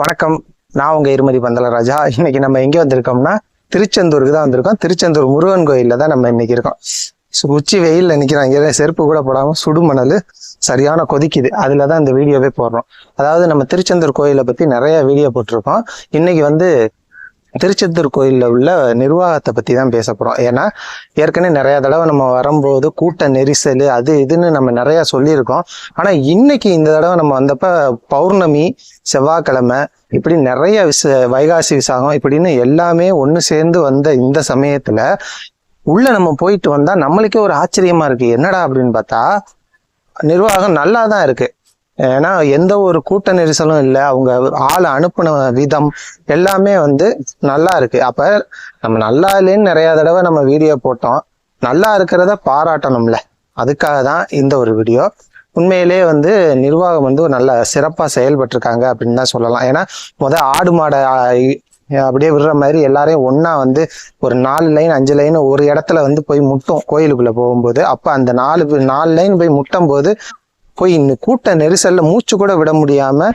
வணக்கம். நான் உங்க இருமதி பந்தலராஜா. இன்னைக்கு நம்ம எங்க வந்திருக்கோம்னா திருச்செந்தூருக்கு தான் வந்திருக்கோம். திருச்செந்தூர் முருகன் கோயில்ல தான் நம்ம இன்னைக்கு இருக்கோம். உச்சி வெயில்ல நிக்கிறோம் செருப்பு கூட போடாம சுடுமணல் சரியான கொதிக்குது. அதுலதான் இந்த வீடியோவே போடுறோம். அதாவது நம்ம திருச்செந்தூர் கோயிலை பத்தி நிறைய வீடியோ போட்டிருக்கோம். இன்னைக்கு வந்து திருச்செந்தூர் கோயிலில் உள்ள நிர்வாகத்தை பற்றி தான் பேச போகிறோம் ஏன்னா ஏற்கனவே நிறையா தடவை நம்ம வரும்போது கூட்ட நெரிசல் அது இதுன்னு நம்ம நிறையா சொல்லியிருக்கோம். ஆனால் இன்னைக்கு இந்த தடவை நம்ம வந்தப்போ பௌர்ணமி செவ்வாய்க்கிழமை இப்படி நிறைய விச வைகாசி விசாகம் இப்படின்னு எல்லாமே ஒன்று சேர்ந்து வந்த இந்த சமயத்தில் உள்ள நம்ம போயிட்டு வந்தால் நம்மளுக்கே ஒரு ஆச்சரியமாக இருக்குது என்னடா அப்படின்னு பார்த்தா நிர்வாகம் நல்லா தான் இருக்குது ஏன்னா எந்த ஒரு கூட்ட நெரிசலும் இல்லை. அவங்க ஆள் அனுப்புன விதம் எல்லாமே வந்து நல்லா இருக்கு. அப்ப நம்ம நல்லா இல்லைன்னு நிறைய தடவை நம்ம வீடியோ போட்டோம். நல்லா இருக்கிறத பாராட்டணும்ல. அதுக்காக தான் இந்த ஒரு வீடியோ உண்மையிலே வந்து நிர்வாகம் வந்து நல்ல சிறப்பாக செயல்பட்டிருக்காங்க அப்படின்னு தான் சொல்லலாம். ஏன்னா முத ஆடு மாடை அப்படியே விடுற மாதிரி எல்லாரையும் ஒன்னா வந்து ஒரு நாலு லைன் அஞ்சு லைன் ஒரு இடத்துல வந்து போய் முட்டும் கோயிலுக்குள்ள போகும்போது. அப்ப அந்த நாலு நாலு லைன் போய் முட்டும் போது போய் இன்னும் கூட்ட நெரிசலில் மூச்சு கூட விட முடியாம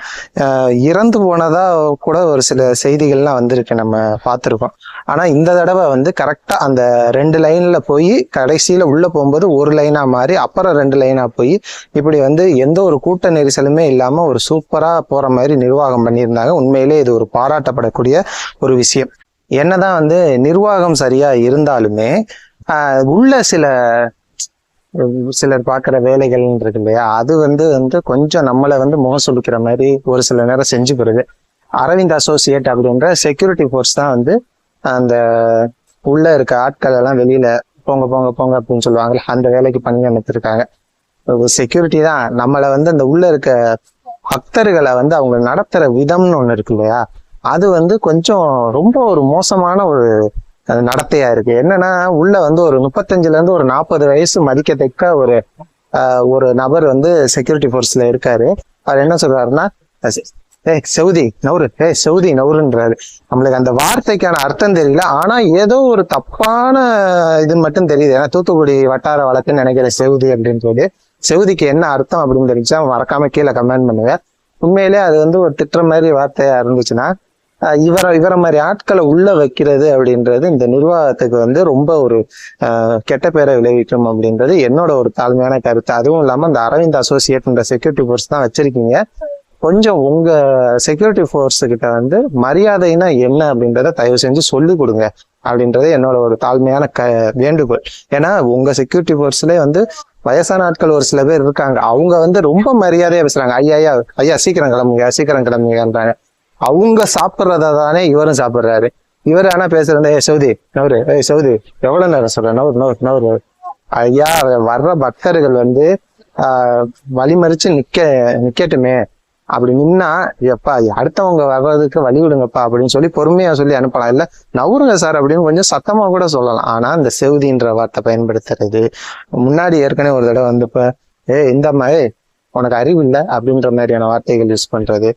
இறந்து போனதா கூட ஒரு சில செய்திகள்லாம் வந்திருக்கு நம்ம பார்த்துருக்கோம். ஆனா இந்த தடவை வந்து கரெக்டா அந்த ரெண்டு லைன்ல போய் கடைசியில உள்ள போகும்போது ஒரு லைனா மாறி அப்புறம் ரெண்டு லைனா போய் இப்படி வந்து எந்த ஒரு கூட்ட நெரிசலுமே இல்லாம ஒரு சூப்பரா போற மாதிரி நிர்வாகம் பண்ணியிருந்தாங்க. உண்மையிலே இது ஒரு பாராட்டப்படக்கூடிய ஒரு விஷயம். என்னதான் வந்து நிர்வாகம் சரியா இருந்தாலுமே உள்ள சில சிலர் பார்க்குற வேலைகள் இருக்கு இல்லையா அது வந்து வந்து கொஞ்சம் நம்மளை வந்து முகம் மாதிரி ஒரு சில நேரம் செஞ்சு போடுது அரவிந்த் அசோசியேட் அப்படின்ற செக்யூரிட்டி ஃபோர்ஸ் தான் வந்து அந்த உள்ள இருக்க ஆட்கள் எல்லாம் வெளியில போங்க போங்க போங்க அப்படின்னு சொல்லுவாங்கல்ல அந்த வேலைக்கு பண்ணி அனுப்பிச்சிருக்காங்க செக்யூரிட்டி தான். நம்மளை வந்து அந்த உள்ள இருக்க பக்தர்களை வந்து அவங்க நடத்துற விதம்னு ஒன்று இருக்கு இல்லையா? அது வந்து கொஞ்சம் ரொம்ப ஒரு மோசமான ஒரு நடத்தையா இருக்கு. என்னன்னா உள்ள வந்து ஒரு முப்பத்தஞ்சுல இருந்து ஒரு நாற்பது வயசு மதிக்கத்தக்க ஒரு ஒரு நபர் வந்து செக்யூரிட்டி ஃபோர்ஸ்ல இருக்காரு. அவர் என்ன சொல்றாருன்னா ஏ சவுதி நவுரு ஏ சவுதி நவுருன்றாரு நம்மளுக்கு அந்த வார்த்தைக்கான அர்த்தம் தெரியல. ஆனா ஏதோ ஒரு தப்பான இது மட்டும் தெரியுது. ஏன்னா தூத்துக்குடி வட்டார வழக்குன்னு நினைக்கிற செவுதி அப்படின்னு சொல்லி செவுதிக்கு என்ன அர்த்தம் அப்படின்னு தெரிஞ்சா மறக்காம கீழே கமெண்ட் பண்ணுவேன் உண்மையிலே அது வந்து ஒரு திட்டுற மாதிரி வார்த்தையா இருந்துச்சுன்னா இவரை இவரை மாதிரி ஆட்களை உள்ள வைக்கிறது அப்படின்றது இந்த நிர்வாகத்துக்கு வந்து ரொம்ப ஒரு கெட்ட பேரை விளைவிக்கும் அப்படின்றது என்னோட ஒரு தாழ்மையான கருத்து. அதுவும் இல்லாமல் இந்த அரவிந்த் அசோசியேட்ன்ற செக்யூரிட்டி ஃபோர்ஸ் தான் வச்சிருக்கீங்க. கொஞ்சம் உங்க செக்யூரிட்டி ஃபோர்ஸ் கிட்ட வந்து மரியாதைனா என்ன அப்படின்றத தயவு செஞ்சு சொல்லி கொடுங்க அப்படின்றது என்னோட ஒரு தாழ்மையான க வேண்டுகோள். ஏன்னா உங்க செக்யூரிட்டி ஃபோர்ஸ்ல வந்து வயசான ஆட்கள் ஒரு சில பேர் இருக்காங்க. அவங்க வந்து ரொம்ப மரியாதையா பேசுறாங்க. ஐயா ஐயா ஐயா சீக்கிரம் கிளம்புங்க சீக்கிரம் கிளம்புங்கன்றாங்க. அவங்க சாப்பிட்றத தானே இவரும் சாப்பிட்றாரு. இவர் ஆனா பேசுறது ஏ சவுதி நவரு ஏய் சவுதி எவ்வளவு நேரம் சொல்ற? நவர் நவர் நவர் ஐயா வர்ற பக்தர்கள் வந்து ஆஹ் வழிமறிச்சு நிக்க நிக்கட்டுமே. அப்படி நின்னா எப்பா அடுத்தவங்க வர்றதுக்கு வழி விடுங்கப்பா அப்படின்னு சொல்லி பொறுமையா சொல்லி அனுப்பலாம். இல்ல நவருங்க சார் அப்படின்னு கொஞ்சம் சத்தமா கூட சொல்லலாம். ஆனா இந்த செவுதின்ற வார்த்தை பயன்படுத்துறது முன்னாடி ஏற்கனவே ஒரு தடவை வந்தப்ப ஏ இந்த மாதிரி உனக்கு அறிவு இல்லை அப்படின்ற மாதிரியான வார்த்தைகள் யூஸ் பண்றது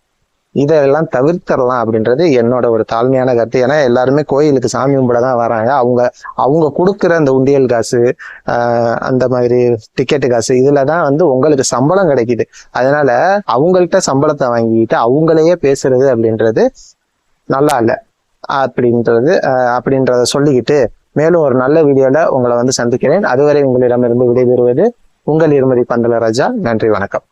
இதெல்லாம் தவிர்த்தரலாம் அப்படின்றது என்னோட ஒரு தாழ்மையான கருத்து. ஏன்னா எல்லாருமே கோயிலுக்கு சாமி கும்பிட தான் வராங்க. அவங்க அவங்க கொடுக்குற அந்த உண்டியல் காசு அந்த மாதிரி டிக்கெட்டு காசு இதுல தான் வந்து உங்களுக்கு சம்பளம் கிடைக்குது. அதனால அவங்கள்ட்ட சம்பளத்தை வாங்கிட்டு அவங்களையே பேசுறது அப்படின்றது நல்லா இல்லை. அப்படின்றது அப்படின்றத சொல்லிக்கிட்டு மேலும் ஒரு நல்ல வீடியோல உங்களை வந்து சந்திக்கிறேன். அதுவரை உங்களிடமிருந்து விடைபெறுவது உங்கள் இருமதி பந்தல ராஜா நன்றி வணக்கம்.